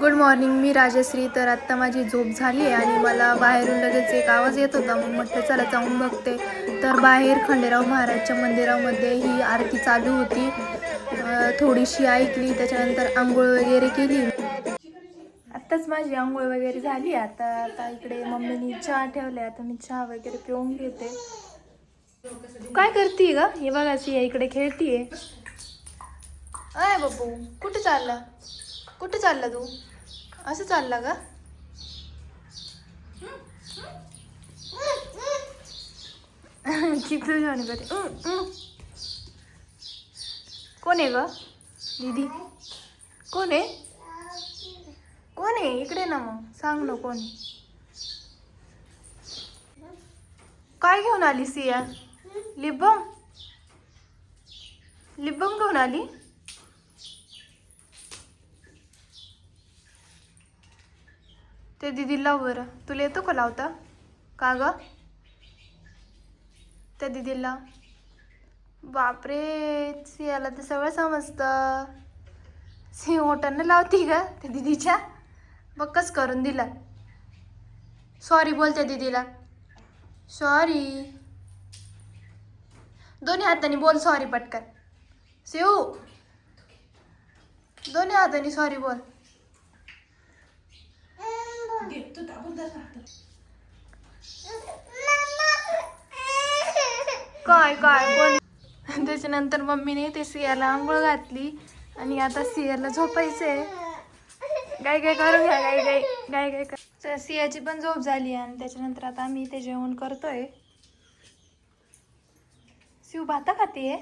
Good morning मी राजश्री. तर आत्ता माझी झोप झाली आहे आणि मला बाहेरून लगेच एक आवाज येत होता. मग म्हटलं चला जाऊन बघते. तर बाहेर खंडेराव महाराजच्या मंदिरामध्ये ही आरती चालू होती. थोडीशी ऐकली त्याच्यानंतर आंघोळ वगैरे केली. आत्ताच माझी आंघोळ वगैरे झाली. आता आता इकडे मम्मीनी चहा ठेवल्या. आता मी चहा वगैरे पिऊन घेते. काय करते ग? हे बघा सिया इकडे खेळतीये. अय बाबू कुठे चालला? कुठे चालला तू असं चालला का किती छान करते उं, उं. कोण आहे ग दीदी कोण आहे कोण आहे इकडे ना मग सांग ना कोण आहे? काय घेऊन आली सिया लिबम लिबम घेऊन आली ते दिदी लाव बरं तुला येतो का लावता? का ग? त्या दिदीला. बापरे सियाला ते सगळं समजतं. सी ओटांना लावती का त्या दिदीच्या. बक्कच करून दिला? सॉरी बोल त्या दिदीला. सॉरी दोन्ही हाताने बोल सॉरी पटकन. शिव दोन्ही हाताने सॉरी बोल. काय काय? कोण त्याच्यानंतर मम्मीने ते सियाला आंघोळ घातली आणि आता सियाला झोपायचंय. गाय गाय करू घ्या गाय गाय गाय गाय कर तर सियाची पण झोप झाली आणि त्याच्यानंतर आता आम्ही ते जेवण करतोय. शिव भाता खाते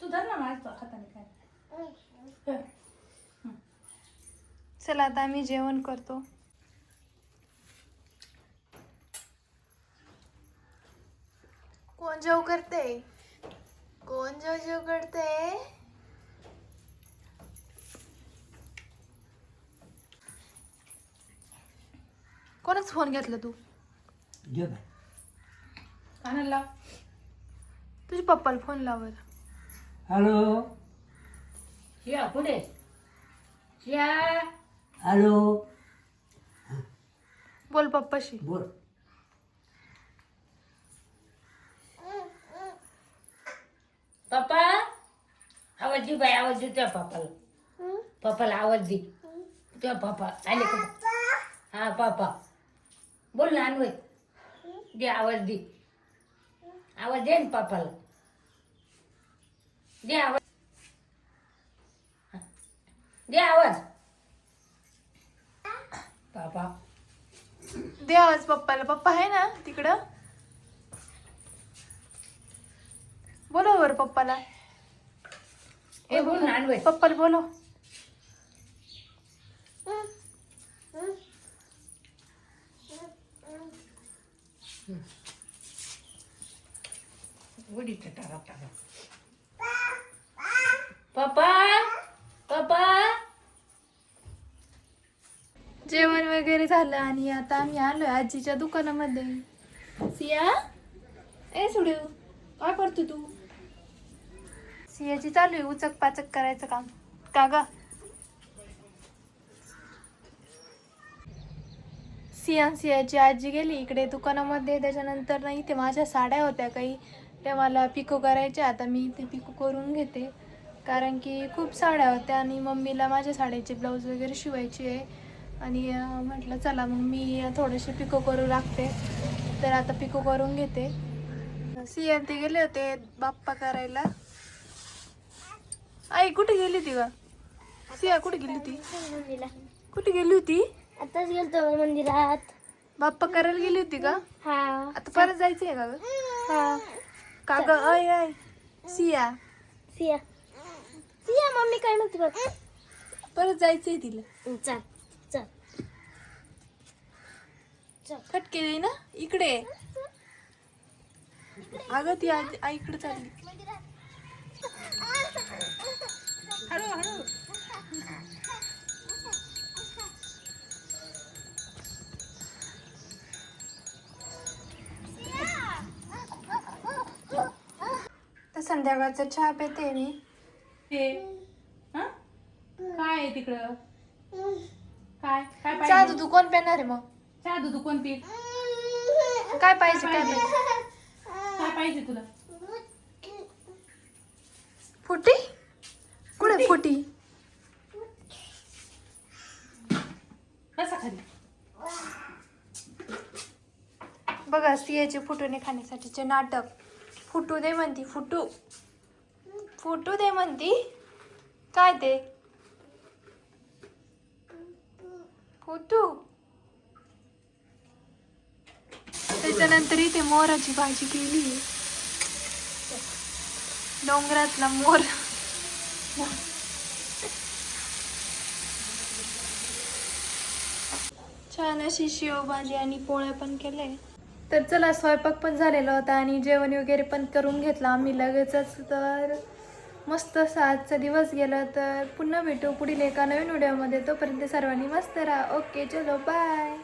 तू धर ना माझ खाता नाही काय चला आता आम्ही जेवण करतो. कोण जेव करते? कोण जेव जेव करते? कोणच फोन घेतला तू? घे लाव तुझ्या पप्पाला फोन लावर हॅलो. शिया पुढे शिया हॅलो. बोल पप्पाशी. बोल. पप्पा आवाज दे बाई आवाज दे तुझ्या पप्पाला. पप्पाला आवाज दे. तुझ्या पप्पा आले का? हा पप्पा. बोल ना अन्वय. दे आवाज दे. आवाज दे ना पप्पाला. दे आवाज. दे आवाज. पापा दे आवाज पप्पाला. पप्पा आहे ना तिकडं? बोलो वर पप्पाला. ए बोल ना पप्पाला बोलो टाका टाका पप्पा जेवण वगैरे झालं आणि आता आम्ही आलोय आजीच्या दुकानामध्ये. सिया? ए सुडू काय करतो तू? सियाची चालू आहे उचक पाचक करायचं काम. का ग? सिया सियाची आजी गेली इकडे दुकानामध्ये त्याच्यानंतर नाही ते माझ्या साड्या होत्या काही. त्या मला पिको करायच्या आता मी ते पिको करून घेते. कारण की खूप साड्या होत्या आणि मम्मीला माझ्या साड्याचे ब्लाऊज वगैरे शिवायचे आहे. आणि म्हटलं चला मग मी थोडेसे पिको करू लागते. तर आता पिको करून घेते. सिया ते गेले होते बाप्पा करायला. आई कुठे गेली ती ग? सिया कुठे गेली होती? कुठे गेली होती? आताच गेलतो मंदिरात. बाप्पा करायला गेली होती का हा. आता परत जायचंय का ग? हा. का ग? अय अय सिया. सिया. सिया मम्मी काय म्हणते बघ? परत जायचंय तिला. चल चल फटके दे ना? इकडे. अगं ती आजी आई इकडे चालली. हळू हळू. तर संध्याकाळचा चहा पिते मी. हे हा? काय आहे तिकडं? काय? काय चहा दूध कोण पेणार आहे मग? चहा दूध कोण पी काय पाहिजे काय पाहिजे? काय पाहिजे तुला? फुटी? कुठे फुटी? कसा खाली. बघा सियाचे फुटूने खाण्यासाठीचे नाटक. फुटू दे म्हणती फुटू. फुटू दे म्हणती. काय ते? फुटू. त्याच्यानंतर इथे मोराची भाजी केली. डोंगरातला मोर. छान अशी शेवभाजी आणि पोळ्या पण केले तर चला स्वयंपाक पण झालेला होता आणि जेवण वगैरे पण करून घेतलं आम्ही लगेचच. तर मस्त असा आजचा दिवस गेला. तर पुन्हा भेटू पुढील एका नवीन व्हिडिओमध्ये. तोपर्यंत सर्वांनी मस्त राहा. ओके चलो बाय